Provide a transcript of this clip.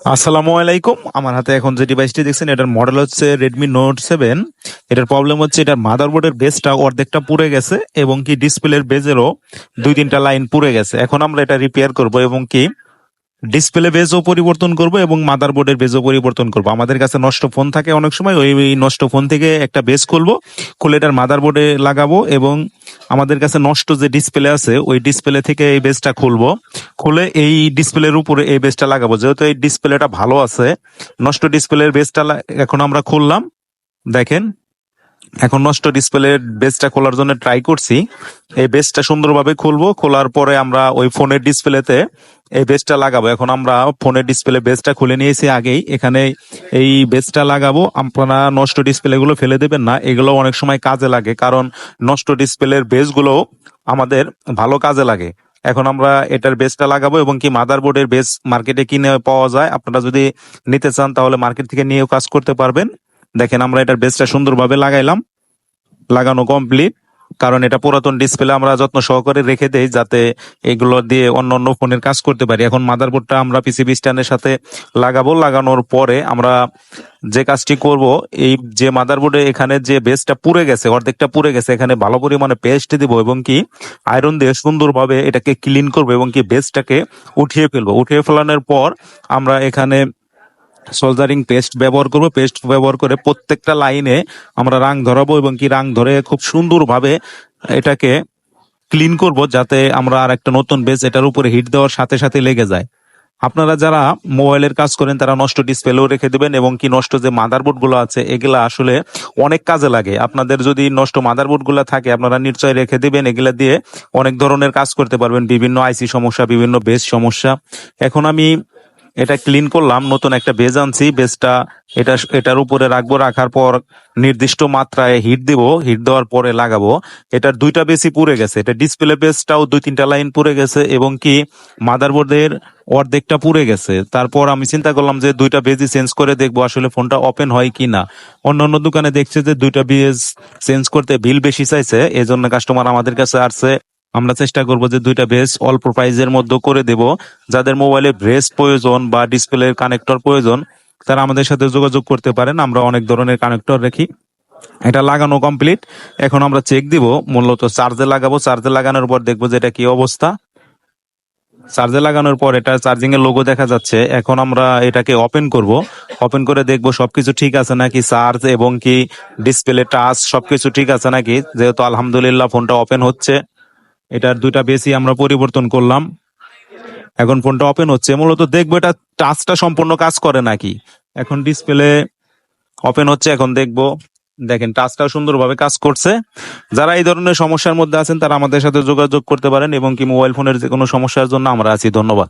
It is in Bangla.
আসসালামু আলাইকুম। আমার হাতে এখন যে ডিভাইসটি দেখছেন, এটার মডেল হচ্ছে রেডমি নোট সেভেন এটার প্রবলেম হচ্ছে এটার মাদারবোর্ডের বেসটা অর্ধেকটা পুড়ে গেছে এবং কি ডিসপ্লের বেজেরও দুই তিনটা লাইন পুড়ে গেছে। এখন আমরা এটা রিপেয়ার করব এবং কি ডিসপ্লে বেজও পরিবর্তন করব এবং মাদারবোর্ডের বেজও পরিবর্তন করব। আমাদের কাছে নষ্ট ফোন থাকে অনেক সময়, ওই ওই নষ্ট ফোন থেকে একটা বেজ খুলবো, খুলে এটার মাদারবোর্ডে লাগাবো এবং আমাদের কাছে নষ্ট যে ডিসপ্লে আছে, ওই ডিসপ্লে থেকে এই বেজটা খুলবো। খুলে এই ডিসপ্লের উপরে এই বেজটা লাগাবো। যেহেতু এই ডিসপ্লেটা ভালো আছে, নষ্ট ডিসপ্লের বেজটা এখন আমরা খুললাম। দেখেন এখন নষ্ট ডিসপ্লে বেসটা খোলার জন্য ট্রাই করছি। এই বেসটা সুন্দরভাবে খুলবো, খোলার পরে আমরা ওই ফোনের ডিসপ্লেতে এই বেসটা লাগাবো। এখন আমরা ফোনের ডিসপ্লে বেসটা খুলে নিয়েছি আগেই। এখানে এই বেসটা লাগাবো। আপনারা নষ্ট ডিসপ্লে গুলো ফেলে দেবেন না। এগুলো অনেক সময় কাজে লাগে, কারণ নষ্ট ডিসপ্লের বেসগুলো আমাদের ভালো কাজে লাগে। এখন আমরা এটার বেসটা লাগাবো এবং কি মাদারবোর্ডের বেস মার্কেটে কিনে পাওয়া যায়। আপনারা যদি নিতে চান তাহলে মার্কেট থেকে নিয়েও কাজ করতে পারবেন। দেখেন আমরা এটার বেসটা সুন্দরভাবে লাগাইলাম। লাগানো কমপ্লিট কারণ এটা পুরাতন ডিসপ্লে আমরা যত্ন সহকারে রেখে দেই যাতে এগুলো দিয়ে অন্য অন্য ফোনের কাজ করতে পারি। এখন মাদারবোর্ডটা আমরা পিসিবি স্ট্যান্ডের সাথে লাগাবো। লাগানোর পরে আমরা যে কাজটি করব, এই যে মাদারবোর্ডে এখানে যে বেসটা পুড়ে গেছে, অর্ধেকটা পুড়ে গেছে, এখানে ভালো পরিমাণে পেস্ট দিব এবং কি আয়রন দিয়ে সুন্দরভাবে এটাকে ক্লিন করব এবং কি বেসটাকে উঠিয়ে ফেলব। উঠিয়ে ফেলানোর পর আমরা এখানে সোলজারিং পেস্ট ব্যবহার করব। পেস্ট ব্যবহার করে প্রত্যেকটা লাইনে আমরা রাং ধরাবো এবং কি রাং ধরে খুব সুন্দরভাবে এটাকে ক্লিন করব যাতে আমরা আর একটা নতুন বেস এটার উপরে হিট দেওয়ার সাথে সাথে লেগে যায়। আপনারা যারা মোবাইলের কাজ করেন, তারা নষ্ট ডিসপ্লেও রেখে দেবেন এবং কি নষ্ট যে মাদারবোর্ডগুলো আছে, এগুলা আসলে অনেক কাজে লাগে। আপনাদের যদি নষ্ট মাদারবোর্ডগুলা থাকে, আপনারা নিশ্চয়ই রেখে দেবেন। এগুলা দিয়ে অনেক ধরনের কাজ করতে পারবেন। বিভিন্ন আইসি সমস্যা, বিভিন্ন বেস সমস্যা। এখন আমি এটা ক্লিন করলাম, নতুন একটা বেজ আনছি বেজটা এটা এটার উপরে রাখব, রাখার পর নির্দিষ্ট মাত্রায় হিট দিব হিট দেওয়ার পরে লাগাবো। এটার দুইটা বেশি পুড়ে গেছে। এটা ডিসপ্লে বেসটাও দুই তিনটা লাইন পুড়ে গেছে এবং কি মাদারবোর্ডের অর্ধেকটা পুড়ে গেছে। তারপর আমি চিন্তা করলাম যে দুইটা বেজি চেঞ্জ করে দেখব আসলে ফোনটা ওপেন হয় কি না অন্য অন্য দোকানে দেখছে যে দুইটা বেজ চেঞ্জ করতে বিল বেশি চাইছে এই জন্য কাস্টমার আমাদের কাছে আসছে। আমরা চেষ্টা করব যে দুইটা বেস অল্প প্রাইজের মধ্যে করে দেব। যাদের মোবাইলে ব্রেস প্রয়োজন বা ডিসপ্লের কানেক্টর প্রয়োজন, তারা আমাদের সাথে যোগাযোগ করতে পারেন। আমরা অনেক ধরনের কানেক্টর রাখি। এটা লাগানো কমপ্লিট এখন আমরা চেক দিব, মূলত চার্জে লাগাবো। চার্জে লাগানোর পর দেখব যে এটা কি অবস্থা। চার্জে লাগানোর পর এটা চার্জিং এর লোগো দেখা যাচ্ছে। এখন আমরা এটাকে ওপেন করব। ওপেন করে দেখব সবকিছু ঠিক আছে নাকি চার্জ এবং কি ডিসপ্লে টাচ সবকিছু ঠিক আছে নাকি? যেহেতু আলহামদুলিল্লাহ ফোনটা ওপেন হচ্ছে। এটার দুইটা বেশি আমরা পরিবর্তন করলাম। এখন ফোনটা ওপেন হচ্ছে। মূলত দেখব এটা টাচটা সম্পূর্ণ কাজ করে নাকি। এখন ডিসপ্লে ওপেন হচ্ছে, এখন দেখব। দেখেন টাচটা সুন্দরভাবে কাজ করছে। যারা এই ধরনের সমস্যার মধ্যে আছেন, তারা আমাদের সাথে যোগাযোগ করতে পারেন এবং কি মোবাইল ফোনের যে কোনো সমস্যার জন্য আমরা আছি। ধন্যবাদ।